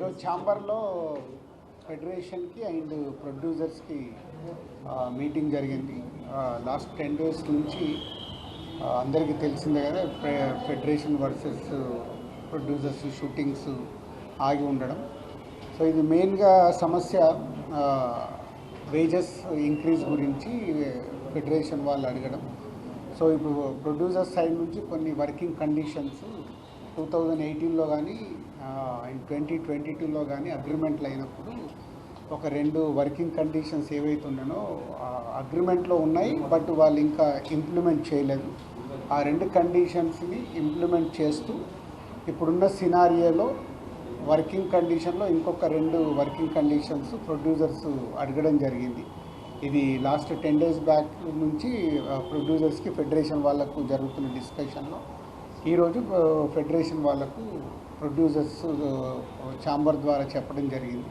ఈరోజు ఛాంబర్లో ఫెడరేషన్కి అండ్ ప్రొడ్యూసర్స్కి మీటింగ్ జరిగింది. లాస్ట్ టెన్ డేస్ నుంచి అందరికీ తెలిసిందే కదా ఫెడరేషన్ వర్సెస్ ప్రొడ్యూసర్స్ షూటింగ్స్ ఆగి ఉండడం. సో ఇది మెయిన్గా సమస్య వేజెస్ ఇంక్రీజ్ గురించి ఫెడరేషన్ వాళ్ళు అడగడం. సో ఇప్పుడు ప్రొడ్యూసర్ సైడ్ నుంచి కొన్ని వర్కింగ్ కండిషన్స్ టూ థౌజండ్ ఎయిటీన్లో కానీ ట్వంటీ ట్వంటీ టూలో కానీ అగ్రిమెంట్లు అయినప్పుడు ఒక రెండు వర్కింగ్ కండిషన్స్ ఏవైతే ఉన్నానో అగ్రిమెంట్లో ఉన్నాయి బట్ వాళ్ళు ఇంకా ఇంప్లిమెంట్ చేయలేదు. ఆ రెండు కండిషన్స్ని ఇంప్లిమెంట్ చేస్తూ ఇప్పుడున్న సినారియోలో వర్కింగ్ కండిషన్లో ఇంకొక రెండు వర్కింగ్ కండిషన్స్ ప్రొడ్యూసర్స్ అడగడం జరిగింది. ఇది లాస్ట్ టెన్ డేస్ బ్యాక్ నుంచి ప్రొడ్యూసర్స్కి ఫెడరేషన్ వాళ్ళకు జరుగుతున్న డిస్కషన్లో ఈరోజు ఫెడరేషన్ వాళ్ళకు ప్రొడ్యూసర్స్ ఛాంబర్ ద్వారా చెప్పడం జరిగింది.